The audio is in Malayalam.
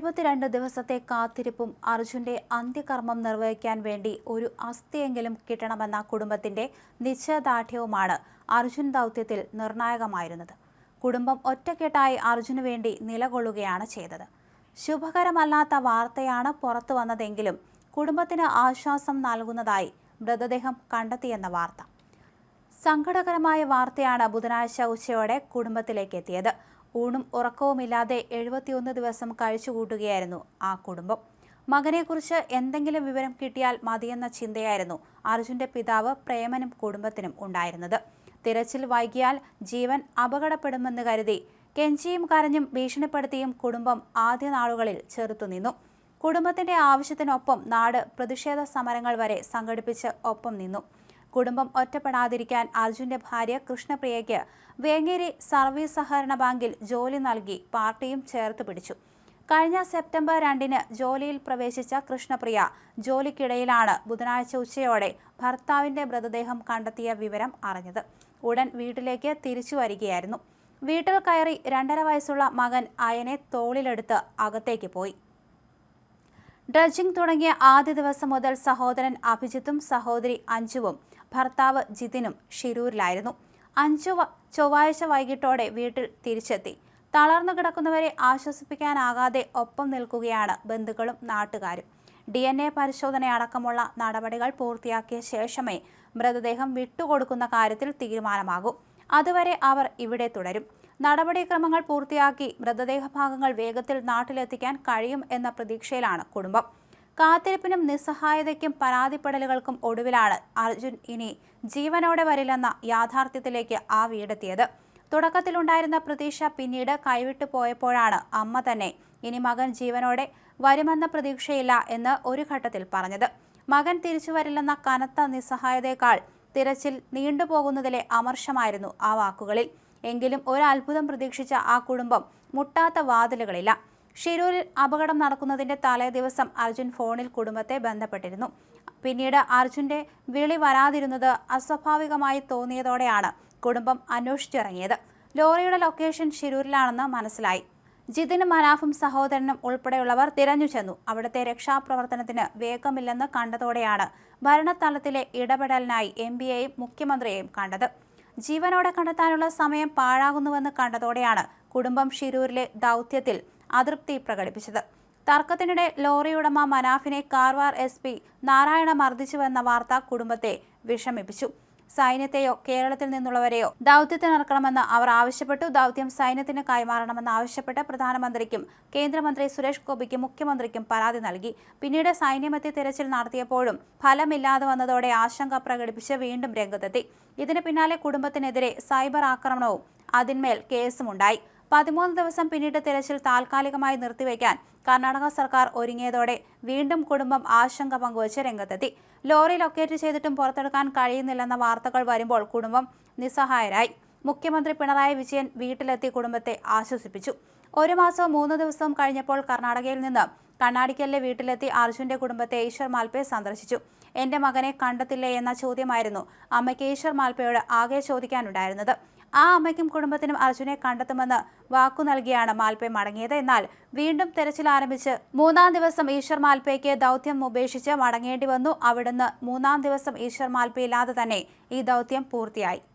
എഴുപത്തിരണ്ട് ദിവസത്തെ കാത്തിരിപ്പും അർജുന്റെ അന്ത്യകർമ്മം നിർവഹിക്കാൻ വേണ്ടി ഒരു അസ്ഥിയെങ്കിലും കിട്ടണമെന്ന കുടുംബത്തിന്റെ നിശ്ചയദാർഢ്യവുമാണ് അർജുൻ ദൗത്യത്തിൽ നിർണായകമായിരുന്നത്. കുടുംബം ഒറ്റക്കെട്ടായി അർജുനു വേണ്ടി നിലകൊള്ളുകയാണ് ചെയ്തത്. ശുഭകരമല്ലാത്ത വാർത്തയാണ് പുറത്തു വന്നതെങ്കിലും കുടുംബത്തിന് ആശ്വാസം നൽകുന്നതായി മൃതദേഹം കണ്ടെത്തിയെന്ന വാർത്ത. സങ്കടകരമായ വാർത്തയാണ് ബുധനാഴ്ച ഉച്ചയോടെ കുടുംബത്തിലേക്ക് എത്തിയത്. ഊണും ഉറക്കവുമില്ലാതെ എഴുപത്തിയൊന്ന് ദിവസം കഴിച്ചുകൂട്ടുകയായിരുന്നു ആ കുടുംബം. മകനെക്കുറിച്ച് എന്തെങ്കിലും വിവരം കിട്ടിയാൽ മതിയെന്ന ചിന്തയായിരുന്നു അർജുന്റെ പിതാവ് പ്രേമനും കുടുംബത്തിനും ഉണ്ടായിരുന്നത്. തിരച്ചിൽ വൈകിയാൽ ജീവൻ അപകടപ്പെടുമെന്ന് കരുതി കെഞ്ചിയും കരഞ്ഞും ഭീഷണിപ്പെടുത്തിയും കുടുംബം ആദ്യ നാളുകളിൽ ചെറുത്തുനിന്നു കുടുംബത്തിന്റെ ആവശ്യത്തിനൊപ്പം നാട് പ്രതിഷേധ സമരങ്ങൾ വരെ സംഘടിപ്പിച്ച് ഒപ്പം നിന്നു. കുടുംബം ഒറ്റപ്പെടാതിരിക്കാൻ അർജുന്റെ ഭാര്യ കൃഷ്ണപ്രിയയ്ക്ക് വേങ്ങേരി സർവീസ് സഹകരണ ബാങ്കിൽ ജോലി നൽകി പാർട്ടിയും ചേർത്ത് പിടിച്ചു. കഴിഞ്ഞ സെപ്റ്റംബർ രണ്ടിന് ജോലിയിൽ പ്രവേശിച്ച കൃഷ്ണപ്രിയ ജോലിക്കിടയിലാണ് ബുധനാഴ്ച ഉച്ചയോടെ ഭർത്താവിന്റെ മൃതദേഹം കണ്ടെത്തിയ വിവരം അറിഞ്ഞത്. ഉടൻ വീട്ടിലേക്ക് തിരിച്ചു വരികയായിരുന്നു. വീട്ടിൽ കയറി രണ്ടര വയസ്സുള്ള മകൻ അയനെ തോളിലെടുത്ത് അകത്തേക്ക് പോയി. ഡ്രഡ്ജിംഗ് തുടങ്ങിയ ആദ്യ ദിവസം മുതൽ സഹോദരൻ അഭിജിത്തും സഹോദരി അഞ്ജുവും ഭർത്താവ് ജിതിനും ഷിരൂരിലായിരുന്നു. അഞ്ജു വ- ചൊവ്വാഴ്ച വൈകിട്ടോടെ വീട്ടിൽ തിരിച്ചെത്തി. തളർന്നു കിടക്കുന്നവരെ ആശ്വസിപ്പിക്കാനാകാതെ ഒപ്പം നിൽക്കുകയാണ് ബന്ധുക്കളും നാട്ടുകാരും. ഡി എൻ എ പരിശോധന അടക്കമുള്ള നടപടികൾ പൂർത്തിയാക്കിയ ശേഷമേ മൃതദേഹം വിട്ടുകൊടുക്കുന്ന കാര്യത്തിൽ തീരുമാനമാകൂ. അതുവരെ അവർ ഇവിടെ തുടരും. നടപടിക്രമങ്ങൾ പൂർത്തിയാക്കി മൃതദേഹ ഭാഗങ്ങൾ വേഗത്തിൽ നാട്ടിലെത്തിക്കാൻ കഴിയും എന്ന പ്രതീക്ഷയിലാണ് കുടുംബം. കാത്തിരിപ്പിനും നിസ്സഹായതയ്ക്കും പരാതിപ്പെടലുകൾക്കും ഒടുവിലാണ് അർജുൻ ഇനി ജീവനോടെ വരില്ലെന്ന യാഥാർത്ഥ്യത്തിലേക്ക് ആ വീടെത്തിയത്. തുടക്കത്തിലുണ്ടായിരുന്ന പ്രതീക്ഷ പിന്നീട് കൈവിട്ടു പോയപ്പോഴാണ് അമ്മ തന്നെ ഇനി മകൻ ജീവനോടെ വരുമെന്ന പ്രതീക്ഷയില്ല എന്ന് ഒരു ഘട്ടത്തിൽ പറഞ്ഞത്. മകൻ തിരിച്ചു വരില്ലെന്ന കനത്ത നിസ്സഹായതയേക്കാൾ തിരച്ചിൽ നീണ്ടുപോകുന്നതിലെ അമർഷമായിരുന്നു ആ വാക്കുകളിൽ. എങ്കിലും ഒരു അത്ഭുതം പ്രതീക്ഷിച്ച ആ കുടുംബം മുട്ടാത്ത വാതിലുകളില്ല. ഷിരൂരിൽ അപകടം നടക്കുന്നതിന്റെ തലേ ദിവസം അർജുൻ ഫോണിൽ കുടുംബത്തെ ബന്ധപ്പെട്ടിരുന്നു. പിന്നീട് അർജുന്റെ വിളി വരാതിരുന്നത് അസ്വാഭാവികമായി തോന്നിയതോടെയാണ് കുടുംബം അന്വേഷിച്ചിറങ്ങിയത്. ലോറിയുടെ ലൊക്കേഷൻ ഷിരൂരിലാണെന്ന് മനസ്സിലായി. ജിതിനും മനാഫും സഹോദരനും ഉൾപ്പെടെയുള്ളവർ തിരഞ്ഞു ചെന്നു. അവിടുത്തെ രക്ഷാപ്രവർത്തനത്തിന് വേഗമില്ലെന്ന് കണ്ടതോടെയാണ് ഭരണതലത്തിലെ ഇടപെടലിനായി എം പിയെയും മുഖ്യമന്ത്രിയെയും കണ്ടത്. ജീവനോടെ കണ്ടെത്താനുള്ള സമയം പാഴാകുന്നുവെന്ന് കണ്ടതോടെയാണ് കുടുംബം ഷിരൂരിലെ ദൗത്യത്തിൽ അതൃപ്തി പ്രകടിപ്പിച്ചത്. തർക്കത്തിനിടെ ലോറി ഉടമ മനാഫിനെ കാർവാർ എസ് പി നാരായണ മർദ്ദിച്ചുവെന്ന വാർത്ത കുടുംബത്തെ വിഷമിപ്പിച്ചു. സൈന്യത്തെയോ കേരളത്തിൽ നിന്നുള്ളവരെയോ ദൗത്യത്തിനിറക്കണമെന്ന് അവർ ആവശ്യപ്പെട്ടു. ദൗത്യം സൈന്യത്തിന് കൈമാറണമെന്ന് ആവശ്യപ്പെട്ട് പ്രധാനമന്ത്രിക്കും കേന്ദ്രമന്ത്രി സുരേഷ് ഗോപിക്കും മുഖ്യമന്ത്രിക്കും പരാതി നൽകി. പിന്നീട് സൈന്യമെത്തി തിരച്ചിൽ നടത്തിയപ്പോഴും ഫലമില്ലാതെ വന്നതോടെ ആശങ്ക പ്രകടിപ്പിച്ച് വീണ്ടും രംഗത്തെത്തി. ഇതിന് പിന്നാലെ കുടുംബത്തിനെതിരെ സൈബർ ആക്രമണവും അതിന്മേൽ കേസുമുണ്ടായി. പതിമൂന്ന് ദിവസം പിന്നീട് തിരച്ചിൽ താൽക്കാലികമായി നിർത്തിവെക്കാൻ കർണാടക സർക്കാർ ഒരുങ്ങിയതോടെ വീണ്ടും കുടുംബം ആശങ്ക പങ്കുവച്ച് രംഗത്തെത്തി. ലോറി ലൊക്കേറ്റ് ചെയ്തിട്ടും പുറത്തെടുക്കാൻ കഴിയുന്നില്ലെന്ന വാർത്തകൾ വരുമ്പോൾ കുടുംബം നിസ്സഹായരായി. മുഖ്യമന്ത്രി പിണറായി വിജയൻ വീട്ടിലെത്തി കുടുംബത്തെ ആശ്വസിപ്പിച്ചു. ഒരു മാസവും മൂന്ന് ദിവസവും കഴിഞ്ഞപ്പോൾ കർണാടകയിൽ നിന്ന് കണ്ണാടിക്കലിലെ വീട്ടിലെത്തി അർജുന്റെ കുടുംബത്തെ ഈശ്വർ മാൽപേ സന്ദർശിച്ചു. എന്റെ മകനെ കണ്ടെത്തില്ലേ എന്ന ചോദ്യമായിരുന്നു അമ്മയ്ക്ക് ഈശ്വർ മാൽപ്പയോട് ആകെ ചോദിക്കാനുണ്ടായിരുന്നത്. ആ അമ്മയ്ക്കും കുടുംബത്തിനും അർജുനെ കണ്ടെത്തുമെന്ന് വാക്കു നൽകിയാണ് മാൽപ്പെ മടങ്ങിയത്. എന്നാൽ വീണ്ടും തെരച്ചിൽ ആരംഭിച്ച് മൂന്നാം ദിവസം ഈശ്വർ മാൽപ്പയ്ക്ക് ദൗത്യം ഉപേക്ഷിച്ച് മടങ്ങേണ്ടി വന്നു. അവിടുന്ന് മൂന്നാം ദിവസം ഈശ്വർ മാൽപ്പയില്ലാതെ തന്നെ ഈ ദൗത്യം പൂർത്തിയായി.